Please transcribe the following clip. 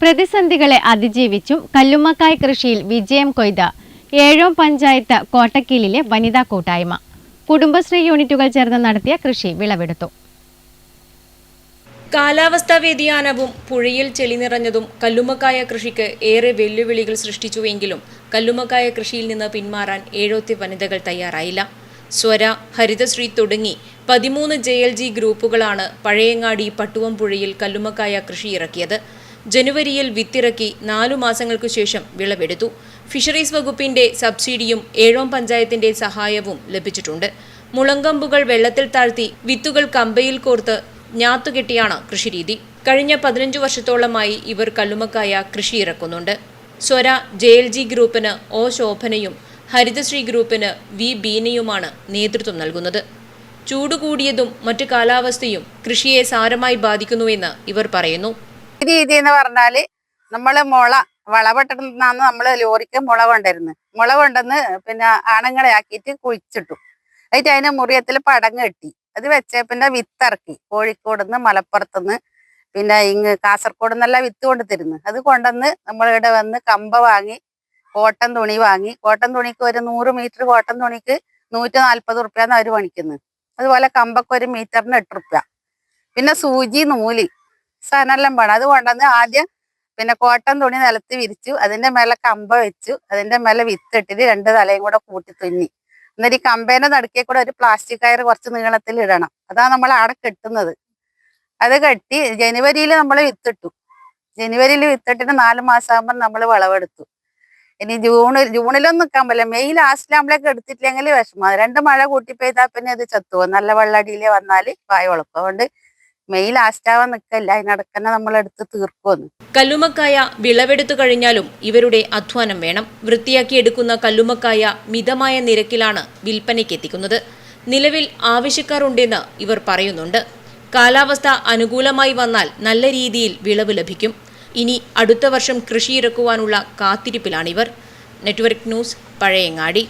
പ്രതിസന്ധികളെ അതിജീവിച്ചും കല്ലുമ്മക്കായ് കൃഷിയിൽ വിജയം കൊയ്ത ഏഴോം പഞ്ചായത്ത് കോട്ടക്കീലിലെ വനിതാ കൂട്ടായ്മ. കുടുംബശ്രീ യൂണിറ്റുകൾ ചേർന്ന് നടത്തിയ കൃഷി വിളവെടുത്തു. കാലാവസ്ഥാ വ്യതിയാനവും പുഴയിൽ ചെളി നിറഞ്ഞതും കല്ലുമ്മക്കായ കൃഷിക്ക് ഏറെ വെല്ലുവിളികൾ സൃഷ്ടിച്ചുവെങ്കിലും കല്ലുമ്മക്കായ കൃഷിയിൽ നിന്ന് പിന്മാറാൻ ഏഴോത്തി വനിതകൾ തയ്യാറായില്ല. സ്വര ഹരിതശ്രീ തുടങ്ങി പതിമൂന്ന് ജെ ഗ്രൂപ്പുകളാണ് പഴയങ്ങാടി പട്ടുവംപുഴയിൽ കല്ലുമ്മക്കായ കൃഷി ഇറക്കിയത്. ജനുവരിയിൽ വിത്തിറക്കി നാലു മാസങ്ങൾക്കു ശേഷം വിളവെടുത്തു. ഫിഷറീസ് വകുപ്പിന്റെ സബ്സിഡിയും ഏഴോം പഞ്ചായത്തിന്റെ സഹായവും ലഭിച്ചിട്ടുണ്ട്. മുളങ്കമ്പുകൾ വെള്ളത്തിൽ താഴ്ത്തി വിത്തുകൾ കമ്പയിൽ കോർത്ത് ഞാത്തുകെട്ടിയാണ് കൃഷിരീതി. കഴിഞ്ഞ പതിനഞ്ചു വർഷത്തോളമായി ഇവർ കല്ലുമക്കായ കൃഷി ഇറക്കുന്നുണ്ട്. സ്വര ജെ എൽ ജി ഗ്രൂപ്പിന് ഒ ശോഭനയും ഹരിതശ്രീ ഗ്രൂപ്പിന് വി ബീനയുമാണ് നേതൃത്വം നൽകുന്നത്. ചൂടുകൂടിയതും മറ്റു കാലാവസ്ഥയും കൃഷിയെ സാരമായി ബാധിക്കുന്നുവെന്ന് ഇവർ പറയുന്നു. രീതി എന്ന് പറഞ്ഞാൽ നമ്മൾ മുള വളപെട്ടെന്നാന്ന് നമ്മൾ ലോറിക്ക് മുള കൊണ്ടിരുന്നു മുള കൊണ്ടുവന്ന് പിന്നെ ആണുങ്ങളെ ആക്കിയിട്ട് കുഴിച്ചിട്ടു. അതിന്റെ അതിന് മുറിയത്തിൽ പടങ്ങ് കെട്ടി. അത് വെച്ച പിന്നെ വിത്തിറക്കി കോഴിക്കോട് നിന്ന് മലപ്പുറത്തുനിന്ന് പിന്നെ ഇങ്ങ് കാസർഗോഡ് നിന്നെല്ലാം വിത്ത് കൊണ്ട് തരുന്നു അത് കൊണ്ടുവന്ന് നമ്മളിവിടെ വന്ന് കമ്പ വാങ്ങി കോട്ടൻ തുണി വാങ്ങി. കോട്ടൻ തുണിക്ക് ഒരു നൂറ് മീറ്റർ കോട്ടൻ തുണിക്ക് നൂറ്റി നാൽപ്പത് റുപ്യാന്ന് അവർ പണിക്കുന്നത് അതുപോലെ കമ്പക്ക് ഒരു മീറ്ററിന് എട്ട് റുപ്യ. പിന്നെ സൂചി നൂൽ. സാധനമെല്ലാം വേണം അത് കൊണ്ടുവന്ന് ആദ്യം പിന്നെ കോട്ടൻ തുണി നിലത്ത് വിരിച്ചു അതിന്റെ മേലെ കമ്പ വെച്ചു അതിന്റെ മേലെ വിത്തിട്ടിട്ട് രണ്ട് തലയും കൂടെ കൂട്ടി തുന്നി. എന്നിട്ട് ഈ കമ്പേനെ നടുക്കേ കൂടെ ഒരു പ്ലാസ്റ്റിക് കയർ കുറച്ച് നീളത്തിൽ ഇടണം. അതാണ് നമ്മൾ അവിടെ കെട്ടുന്നത്. അത് കെട്ടി ജനുവരിയിൽ നമ്മൾ വിത്തിട്ടു. ജനുവരിയിൽ വിത്തിട്ടിട്ട് നാല് മാസം ആകുമ്പോൾ നമ്മൾ വിളവെടുത്തു. ഇനി ജൂണിൽ ജൂണിലൊന്നും നിൽക്കാൻ പറ്റില്ല. മെയ് ലാസ്റ്റിലാകുമ്പോഴേക്ക് എടുത്തിട്ടില്ലെങ്കിൽ വിഷമം. രണ്ട് മഴ കൂട്ടി പെയ്താൽ പിന്നെ ഇത് ചത്തുപോകും. നല്ല വെള്ളടിയിൽ വന്നാൽ വായ വളക്കും അതുകൊണ്ട് മെയ് ലാസ്റ്റ് ആവാൻ നിൽക്കല്ല അതിനടക്കന്നെ നമ്മൾ എടുത്ത് തീർക്കുമെന്ന് കല്ലുമക്കായ വിളവെടുത്തു കഴിഞ്ഞാലും ഇവരുടെ അധ്വാനം വേണം. വൃത്തിയാക്കി എടുക്കുന്ന കല്ലുമക്കായ മിതമായ നിരക്കിലാണ് വിൽപ്പനയ്ക്ക് എത്തിക്കുന്നത്. നിലവിൽ ആവശ്യക്കാരുണ്ടെന്ന് ഇവർ പറയുന്നുണ്ട്. കാലാവസ്ഥ അനുകൂലമായി വന്നാൽ നല്ല രീതിയിൽ വിളവ് ലഭിക്കും. ഇനി അടുത്ത വർഷം കൃഷിയിറക്കുവാനുള്ള കാത്തിരിപ്പിലാണിവർ. Network news Pazhayangadi.